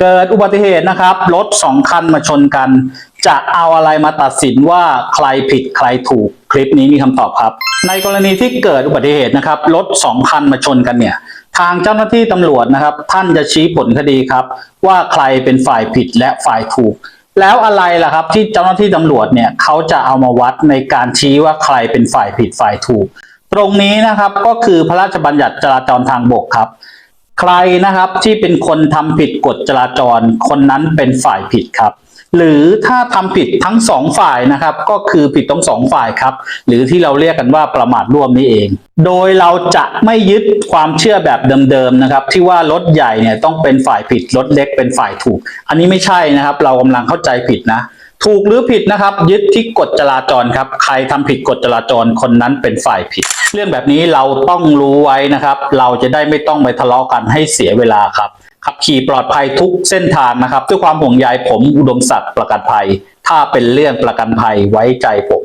เกิดอุบัติเหตุนะครับ รถสองคันมาชนกัน จะเอาอะไรมาตัดสินว่าใครผิดใครถูกคลิปนี้มีคำตอบครับ ในกรณีที่เกิดอุบัติเหตุนะครับ รถสองคันมาชนกันเนี่ย ทางเจ้าหน้าที่ตำรวจนะครับ ท่านจะชี้ผลคดีครับ ว่าใครเป็นฝ่ายผิดและฝ่ายถูก แล้วอะไรล่ะครับที่เจ้าหน้าที่ตำรวจเนี่ยเขาจะเอามาวัดในการชี้ว่าใครเป็นฝ่ายผิดฝ่ายถูก ตรงนี้นะครับก็คือพระราชบัญญัติจราจรทางบกครับ ใครนะครับที่เป็นคนทำผิดกฎจราจร คนนั้นเป็นฝ่ายผิดครับ หรือถ้าทำผิดทั้งสองฝ่ายนะครับ ก็คือผิดทั้งสองฝ่ายครับ หรือที่เราเรียกกันว่าประมาทร่วมนี่เอง โดยเราจะไม่ยึดความเชื่อแบบเดิมๆนะครับ ที่ว่ารถใหญ่เนี่ยต้องเป็นฝ่ายผิดรถเล็กเป็นฝ่ายถูก อันนี้ไม่ใช่นะครับ เรากำลังเข้าใจผิดนะ ถูกหรือผิดนะครับ ยึดที่กฎจราจรครับ ใครทำผิดกฎจราจรคนนั้นเป็นฝ่ายผิด เรื่องแบบนี้เราต้องรู้ไว้นะครับ เราจะได้ไม่ต้องไปทะเลาะกันให้เสียเวลาครับขับขี่ปลอดภัยทุกเส้นทางนะครับ ด้วยความห่วงใยผมอุดมศักดิ์ประกันภัย ถ้าเป็นเรื่องประกันภัยไว้ใจผม